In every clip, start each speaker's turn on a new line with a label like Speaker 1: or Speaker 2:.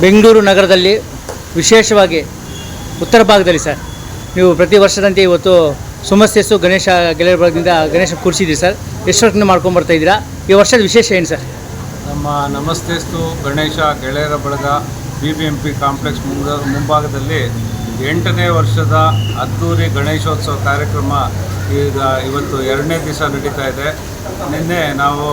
Speaker 1: ಬೆಂಗಳೂರು ನಗರದಲ್ಲಿ ವಿಶೇಷವಾಗಿ ಉತ್ತರ ಭಾಗದಲ್ಲಿ ಸರ್ ನೀವು ಪ್ರತಿ ವರ್ಷದಂತೆ ಇವತ್ತು ಸುಮಸ್ಯಸ್ಸು ಗಣೇಶ ಗೆಳೆಯರ ಬಳಗದಿಂದ ಗಣೇಶ ಕೂರಿಸಿದ್ದೀರಿ ಸರ್ ಎಷ್ಟು ವರ್ಷದಿಂದ ಮಾಡ್ಕೊಂಡು ಇದ್ದೀರಾ? ಈ ವರ್ಷದ ವಿಶೇಷ ಏನು ಸರ್?
Speaker 2: ನಮ್ಮ ನಮಸ್ತೆಸ್ತು ಗಣೇಶ ಗೆಳೆಯರ ಬಳಗ B B M P complex ಮುಂದ ಮುಂಭಾಗದಲ್ಲಿ ಎಂಟನೇ ವರ್ಷದ ಅದ್ದೂರಿ ಗಣೇಶೋತ್ಸವ ಕಾರ್ಯಕ್ರಮ ಈಗ ಇವತ್ತು ಎರಡನೇ ದಿವಸ ನಡೀತಾ ಇದೆ. ನಿನ್ನೆ ನಾವು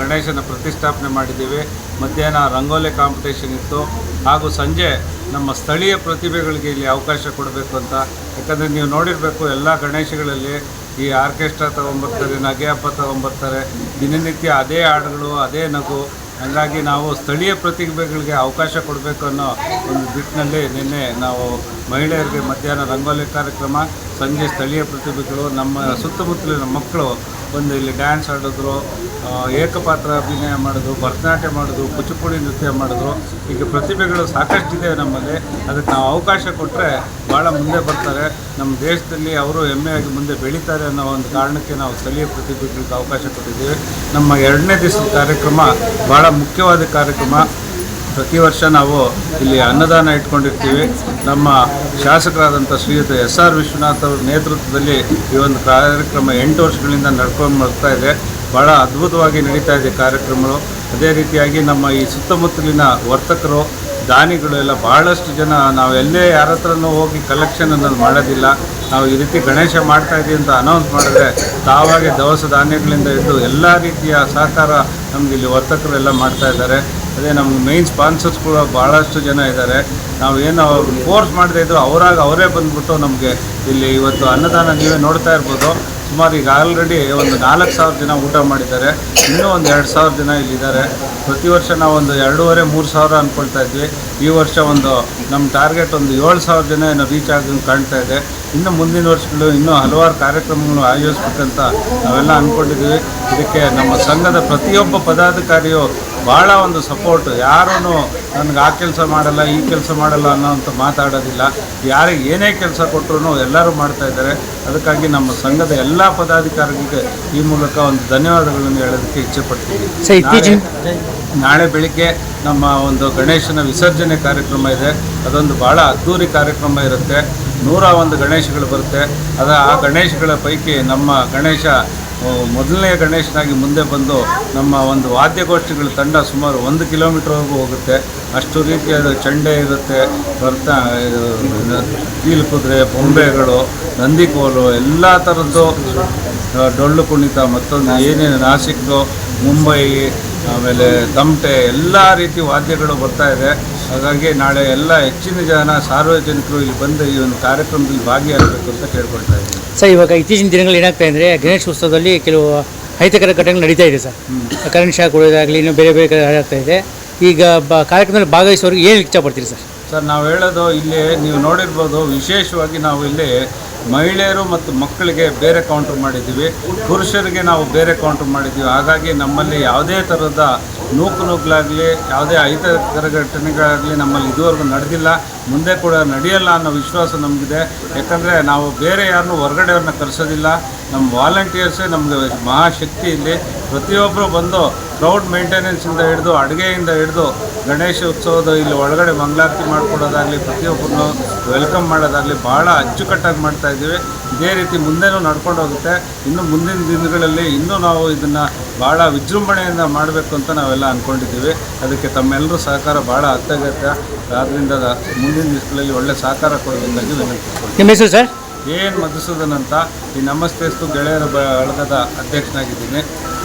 Speaker 2: ಗಣೇಶನ ಪ್ರತಿಷ್ಠಾಪನೆ ಮಾಡಿದ್ದೀವಿ. ಮಧ್ಯಾಹ್ನ ರಂಗೋಲಿ ಕಾಂಪಿಟೇಷನ್ ಇತ್ತು. ಹಾಗೂ ಸಂಜೆ ನಮ್ಮ ಸ್ಥಳೀಯ ಪ್ರತಿಭೆಗಳಿಗೆ ಇಲ್ಲಿ ಅವಕಾಶ ಕೊಡಬೇಕು ಅಂತ. ಯಾಕಂದರೆ ನೀವು ನೋಡಿರಬೇಕು, ಎಲ್ಲ ಗಣೇಶಗಳಲ್ಲಿ ಈ ಆರ್ಕೆಸ್ಟ್ರಾ ತಗೊಂಬರ್ತಾರೆ ನಗೆ ಹಬ್ಬ ತಗೊಂಬರ್ತಾರೆ. ದಿನನಿತ್ಯ ಅದೇ ಹಾಡುಗಳು, ಅದೇ ನಗು. ಹಾಗಾಗಿ ನಾವು ಸ್ಥಳೀಯ ಪ್ರತಿಭೆಗಳಿಗೆ ಅವಕಾಶ ಕೊಡಬೇಕು ಅನ್ನೋ ಒಂದು ದಿಟ್ಟಿನಲ್ಲಿ ನಿನ್ನೆ ನಾವು ಮಹಿಳೆಯರಿಗೆ ಮಧ್ಯಾಹ್ನ ರಂಗೋಲಿ ಕಾರ್ಯಕ್ರಮ, ಸಂಜೆ ಸ್ಥಳೀಯ ಪ್ರತಿಭೆಗಳು, ನಮ್ಮ ಸುತ್ತಮುತ್ತಲಿನ ಮಕ್ಕಳು ಒಂದು ಇಲ್ಲಿ ಡ್ಯಾನ್ಸ್ ಆಡಿದ್ರು ಏಕಪಾತ್ರ ಅಭಿನಯ ಮಾಡಿದ್ರು, ಭರತನಾಟ್ಯ ಮಾಡಿದ್ರು, ಕುಚಿಪುಡಿ ನೃತ್ಯ ಮಾಡಿದ್ರು. ಈಗ ಪ್ರತಿಭೆಗಳು ಸಾಕಷ್ಟಿದೆ ನಮ್ಮಲ್ಲಿ. ಅದಕ್ಕೆ ನಾವು ಅವಕಾಶ ಕೊಟ್ಟರೆ ಭಾಳ ಮುಂದೆ ಬರ್ತಾರೆ. ನಮ್ಮ ದೇಶದಲ್ಲಿ ಅವರು ಹೆಮ್ಮೆಯಾಗಿ ಮುಂದೆ ಬೆಳೀತಾರೆ ಅನ್ನೋ ಒಂದು ಕಾರಣಕ್ಕೆ ನಾವು ಸ್ಥಳೀಯ ಪ್ರತಿಭೆಗಳಿಗೆ ಅವಕಾಶ ಕೊಟ್ಟಿದ್ದೀವಿ. ನಮ್ಮ ಎರಡನೇ ದಿವಸದ ಕಾರ್ಯಕ್ರಮ ಭಾಳ ಮುಖ್ಯವಾದ ಕಾರ್ಯಕ್ರಮ. ಪ್ರತಿ ವರ್ಷ ನಾವು ಇಲ್ಲಿ ಅನ್ನದಾನ ಇಟ್ಕೊಂಡಿರ್ತೀವಿ. ನಮ್ಮ ಶಾಸಕರಾದಂಥ ಶ್ರೀಯುತ ಎಸ್ ಆರ್ ವಿಶ್ವನಾಥ್ ಅವರ ನೇತೃತ್ವದಲ್ಲಿ ಈ ಒಂದು ಕಾರ್ಯಕ್ರಮ ಎಂಟು ವರ್ಷಗಳಿಂದ ನಡ್ಕೊಂಡು ಬರ್ತಾ ಇದೆ. ಭಾಳ ಅದ್ಭುತವಾಗಿ ನಡೀತಾ ಇದೆ ಕಾರ್ಯಕ್ರಮಗಳು. ಅದೇ ರೀತಿಯಾಗಿ ನಮ್ಮ ಈ ಸುತ್ತಮುತ್ತಲಿನ ವರ್ತಕರು ದಾನಿಗಳು ಎಲ್ಲ ಬಹಳಷ್ಟು ಜನ ನಾವು ಎಲ್ಲೇ ಯಾರ ಹತ್ರನೂ ಹೋಗಿ ಕಲೆಕ್ಷನ್ ಅನ್ನೋದು ಮಾಡೋದಿಲ್ಲ. ನಾವು ಈ ರೀತಿ ಗಣೇಶ ಮಾಡ್ತಾ ಇದ್ದೀವಿ ಅಂತ ಅನೌನ್ಸ್ ಮಾಡಿದ್ರೆ ತಾವಾಗೆ ದವಸ ಧಾನ್ಯಗಳಿಂದ ಹಿಡಿದು ಎಲ್ಲ ರೀತಿಯ ಸಹಕಾರ ನಮ್ಗೆ ಇಲ್ಲಿ ವರ್ತಕರು ಎಲ್ಲ ಮಾಡ್ತಾ ಇದ್ದಾರೆ. ಅದೇ ನಮ್ಗೆ ಮೇಯ್ನ್ ಸ್ಪಾನ್ಸರ್ಸ್ ಕೂಡ ಭಾಳಷ್ಟು ಜನ ಇದ್ದಾರೆ. ನಾವು ಏನು ಫೋರ್ಸ್ ಮಾಡದೇ ಇದ್ರು, ಅವರಾಗ ಅವರೇ ಬಂದ್ಬಿಟ್ಟು ನಮಗೆ ಇಲ್ಲಿ ಇವತ್ತು ಅನ್ನದಾನ ನೀವೇ ನೋಡ್ತಾ ಇರ್ಬೋದು. ಸುಮಾರು ಈಗ ಆಲ್ರೆಡಿ ಒಂದು ನಾಲ್ಕು ಸಾವಿರ ಜನ ಊಟ ಮಾಡಿದ್ದಾರೆ. ಇನ್ನೂ ಒಂದು ಎರಡು ಸಾವಿರ ಜನ ಇಲ್ಲಿದ್ದಾರೆ. ಪ್ರತಿ ವರ್ಷ ನಾವು ಒಂದು ಎರಡೂವರೆ, ಮೂರು ಸಾವಿರ ಅಂದ್ಕೊಳ್ತಾ ಇದ್ವಿ. ಈ ವರ್ಷ ಒಂದು ನಮ್ಮ ಟಾರ್ಗೆಟ್ ಒಂದು ಏಳು ಸಾವಿರ ಜನ ಏನೋ ರೀಚ್ ಆಗೋದು ಕಾಣ್ತಾ ಇದೆ. ಇನ್ನು ಮುಂದಿನ ವರ್ಷಗಳು ಇನ್ನೂ ಹಲವಾರು ಕಾರ್ಯಕ್ರಮಗಳು ಆಯೋಜಿಸ್ಬೇಕಂತ ನಾವೆಲ್ಲ ಅಂದ್ಕೊಂಡಿದ್ದೀವಿ ಇದಕ್ಕೆ ನಮ್ಮ ಸಂಘದ ಪ್ರತಿಯೊಬ್ಬ ಪದಾಧಿಕಾರಿಯು ಭಾಳ ಒಂದು ಸಪೋರ್ಟ್ ಯಾರೂ ನನಗೆ ಆ ಕೆಲಸ ಮಾಡಲ್ಲ ಈ ಕೆಲಸ ಮಾಡಲ್ಲ ಅಂತ ಮಾತಾಡೋದಿಲ್ಲ. ಯಾರಿಗೆ ಏನೇ ಕೆಲಸ ಕೊಟ್ಟರು ಎಲ್ಲರೂ ಮಾಡ್ತಾ ಇದ್ದಾರೆ. ಅದಕ್ಕಾಗಿ ನಮ್ಮ ಸಂಘದ ಎಲ್ಲ ಪದಾಧಿಕಾರಿಗಳಿಗೆ ಈ ಮೂಲಕ ಒಂದು ಧನ್ಯವಾದಗಳನ್ನು ಹೇಳೋದಕ್ಕೆ
Speaker 1: ಇಚ್ಛೆ ಪಡ್ತೀನಿ
Speaker 2: ನಾಳೆ ಬೆಳಿಗ್ಗೆ ನಮ್ಮ ಒಂದು ಗಣೇಶನ ವಿಸರ್ಜನೆ ಕಾರ್ಯಕ್ರಮ ಇದೆ. ಅದೊಂದು ಭಾಳ ಅದ್ಧೂರಿ ಕಾರ್ಯಕ್ರಮ ಇರುತ್ತೆ. ನೂರ ಒಂದು ಗಣೇಶಗಳು ಬರುತ್ತೆ. ಅದ ಆ ಗಣೇಶಗಳ ಪೈಕಿ ನಮ್ಮ ಗಣೇಶ ಮೊದಲನೇ ಗಣೇಶನಾಗಿ ಮುಂದೆ ಬಂದು ನಮ್ಮ ಒಂದು ವಾದ್ಯಗೋಷ್ಠಿಗಳ ತಂಡ ಸುಮಾರು ಒಂದು ಕಿಲೋಮೀಟ್ರ್ವರೆಗೂ ಹೋಗುತ್ತೆ. ಅಷ್ಟು ರೀತಿಯಾದ ಚಂಡೆ ಇರುತ್ತೆ. ಇದು, ಕೀಲು ಕುದುರೆ ಬೊಂಬೆಗಳು ನಂದಿಕೋಲು ಎಲ್ಲ ಥರದ್ದು ಡೊಳ್ಳು ಕುಣಿತ ಮತ್ತೊಂದು ಏನೇನು ನಾಸಿಕ್ಕು ಮುಂಬೈ ಆಮೇಲೆ ತಮಟೆ ಎಲ್ಲ ರೀತಿ ವಾದ್ಯಗಳು ಬರ್ತಾ ಇದೆ. ಹಾಗಾಗಿ ನಾಳೆ ಎಲ್ಲ ಹೆಚ್ಚಿನ ಜನ ಸಾರ್ವಜನಿಕರು ಇಲ್ಲಿ ಬಂದು ಈ ಒಂದು ಕಾರ್ಯಕ್ರಮದಲ್ಲಿ ಭಾಗಿಯಾಗಬೇಕು ಅಂತ ಕೇಳ್ಕೊಳ್ತಾ ಇದ್ದೀನಿ.
Speaker 1: ಸರ್ ಇವಾಗ ಇತ್ತೀಚಿನ ದಿನಗಳು ಏನಾಗ್ತಾ ಅಂದರೆ ಗಣೇಶ ಉತ್ಸವದಲ್ಲಿ ಕೆಲವು ಅಹಿತಕರ ಘಟನೆಗಳು ನಡೀತಾ ಇದೆ ಸರ್. ಕರೆಂಟ್ ಶಾಕ್ ಕೊಡೋದಾಗಲಿ ಇನ್ನೂ ಬೇರೆ ಬೇರೆ ಕಡೆ ಆಗ್ತಾ ಇದೆ. ಈಗ ಬ ಕಾರ್ಯಕ್ರಮದಲ್ಲಿ ಭಾಗವಹಿಸೋರಿಗೆ ಏನು ಇಷ್ಟಪಡ್ತೀರಿ ಸರ್?
Speaker 2: ಸರ್ ನಾವು ಹೇಳೋದು ಇಲ್ಲಿ ನೀವು ನೋಡಿರ್ಬೋದು ವಿಶೇಷವಾಗಿ ನಾವು ಇಲ್ಲಿ ಮಹಿಳೆಯರು ಮತ್ತು ಮಕ್ಕಳಿಗೆ ಬೇರೆ ಕೌಂಟರ್ ಮಾಡಿದ್ದೀವಿ. ಪುರುಷರಿಗೆ ನಾವು ಬೇರೆ ಕೌಂಟರ್ ಮಾಡಿದ್ದೀವಿ. ಹಾಗಾಗಿ ನಮ್ಮಲ್ಲಿ ಯಾವುದೇ ಥರದ ನೂಕು ನೂಕಲಾಗಲಿ ಯಾವುದೇ ಅಹಿತಕರ ಘಟನೆಗಳಾಗಲಿ ನಮ್ಮಲ್ಲಿ ಇದುವರೆಗೂ ನಡೆದಿಲ್ಲ. ಮುಂದೆ ಕೂಡ ನಡೆಯಲ್ಲ ಅನ್ನೋ ವಿಶ್ವಾಸ ನಮಗಿದೆ. ಯಾಕಂದರೆ ನಾವು ಬೇರೆ ಯಾರನ್ನೂ ಹೊರಗಡೆಯವ್ರನ್ನ ಕರೆಸೋದಿಲ್ಲ. ನಮ್ಮ ವಾಲಂಟಿಯರ್ಸೇ ನಮಗೆ ಮಹಾಶಕ್ತಿ ಇಲ್ಲಿ. ಪ್ರತಿಯೊಬ್ಬರು ಬಂದು ಕ್ರೌಡ್ ಮೇಂಟೆನೆನ್ಸಿಂದ ಹಿಡಿದು, ಅಡುಗೆಯಿಂದ ಹಿಡಿದು, ಗಣೇಶ ಉತ್ಸವದ ಇಲ್ಲಿ ಒಳಗಡೆ ಮಂಗಳಾರತಿ ಮಾಡಿಕೊಡೋದಾಗಲಿ ಪ್ರತಿಯೊಬ್ಬರನ್ನು ವೆಲ್ಕಮ್ ಮಾಡೋದಾಗಲಿ ಭಾಳ ಅಚ್ಚುಕಟ್ಟಾಗಿ ಮಾಡ್ತಾ ಇದ್ದೀವಿ. ಇದೇ ರೀತಿ ಮುಂದೆನೂ ನಡ್ಕೊಂಡು ಹೋಗುತ್ತೆ. ಇನ್ನು ಮುಂದಿನ ದಿನಗಳಲ್ಲಿ ಇನ್ನೂ ನಾವು ಇದನ್ನು ಭಾಳ ವಿಜೃಂಭಣೆಯಿಂದ ಮಾಡಬೇಕು ಅಂತ ನಾವೆಲ್ಲ ಅಂದ್ಕೊಂಡಿದ್ದೀವಿ ಅದಕ್ಕೆ ತಮ್ಮೆಲ್ಲರೂ ಸಹಕಾರ ಭಾಳ ಅತ್ಯಗತ್ಯ. ಆದ್ದರಿಂದ ಮುಂದಿನ ದಿವಸಗಳಲ್ಲಿ ಒಳ್ಳೆ ಸಹಕಾರ ವಿನಂತಿ
Speaker 1: ನಿಮ್ಮ ಹೆಸರು ಸರ್?
Speaker 2: ಏನು ಮಧುಸೂದನ್ ಅಂತ. ಈ ನಮಸ್ತೆಸ್ತು ಗೆಳೆಯರ ಬಳಗದ ಅಧ್ಯಕ್ಷನಾಗಿದ್ದೀನಿ.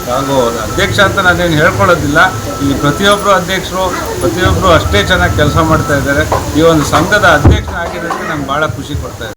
Speaker 2: ಹಾಗೂ ಅಧ್ಯಕ್ಷ ಅಂತ ನಾನೇನು ಹೇಳ್ಕೊಳ್ಳೋದಿಲ್ಲ. ಇಲ್ಲಿ ಪ್ರತಿಯೊಬ್ಬರು ಅಧ್ಯಕ್ಷರು ಪ್ರತಿಯೊಬ್ಬರು ಅಷ್ಟೇ ಚೆನ್ನಾಗಿ ಕೆಲಸ ಮಾಡ್ತಾ ಇದ್ದಾರೆ. ಈ ಒಂದು ಸಂಘದ ಅಧ್ಯಕ್ಷನಾಗಿರೋದಕ್ಕೆ ನಂಗೆ ಭಾಳ ಖುಷಿ ಕೊಡ್ತಾ ಇದೆ